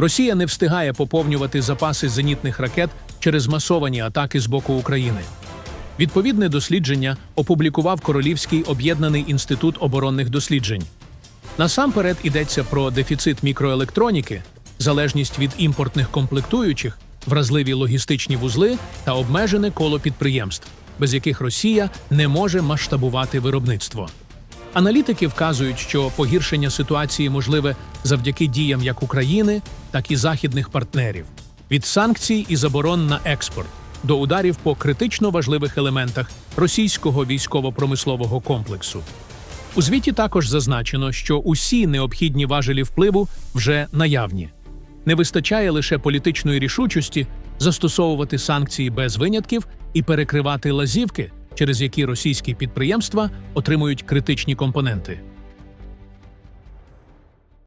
Росія не встигає поповнювати запаси зенітних ракет через масовані атаки з боку України. Відповідне дослідження опублікував Королівський об'єднаний інститут оборонних досліджень. Насамперед йдеться про дефіцит мікроелектроніки, залежність від імпортних комплектуючих, вразливі логістичні вузли та обмежене коло підприємств, без яких Росія не може масштабувати виробництво. Аналітики вказують, що погіршення ситуації можливе завдяки діям як України, так і західних партнерів від санкцій і заборон на експорт до ударів по критично важливих елементах російського військово-промислового комплексу. У звіті також зазначено, що усі необхідні важелі впливу вже наявні. Не вистачає лише політичної рішучості застосовувати санкції без винятків і перекривати лазівки, через які російські підприємства отримують критичні компоненти.